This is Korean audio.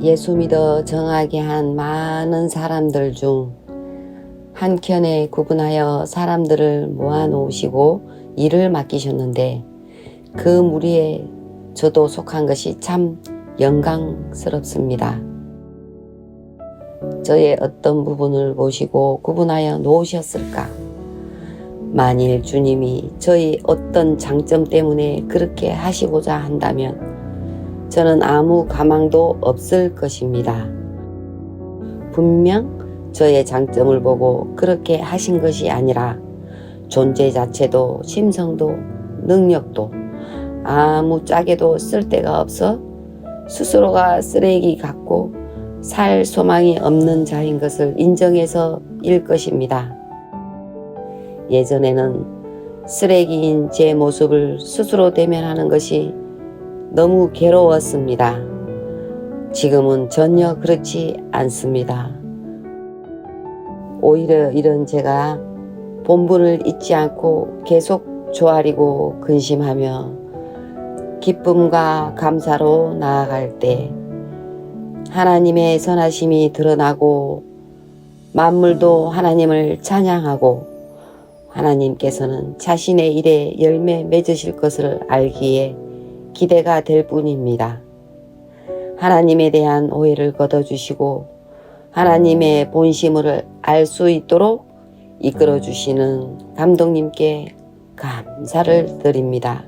예수 믿어 정하게 한 많은 사람들 중 한켠에 구분하여 사람들을 모아놓으시고 일을 맡기셨는데 그 무리에 저도 속한 것이 참 영광스럽습니다. 저의 어떤 부분을 보시고 구분하여 놓으셨을까? 만일 주님이 저의 어떤 장점 때문에 그렇게 하시고자 한다면 저는 아무 가망도 없을 것입니다. 분명 저의 장점을 보고 그렇게 하신 것이 아니라 존재 자체도 심성도 능력도 아무 짝에도 쓸데가 없어 스스로가 쓰레기 같고 살 소망이 없는 자인 것을 인정해서 일 것입니다. 예전에는 쓰레기인 제 모습을 스스로 대면하는 것이 너무 괴로웠습니다. 지금은 전혀 그렇지 않습니다. 오히려 이런 제가 본분을 잊지 않고 계속 조아리고 근심하며 기쁨과 감사로 나아갈 때 하나님의 선하심이 드러나고 만물도 하나님을 찬양하고 하나님께서는 자신의 일에 열매 맺으실 것을 알기에 기대가 될 뿐입니다. 하나님에 대한 오해를 걷어주시고 하나님의 본심을 알 수 있도록 이끌어 주시는 감독님께 감사를 드립니다.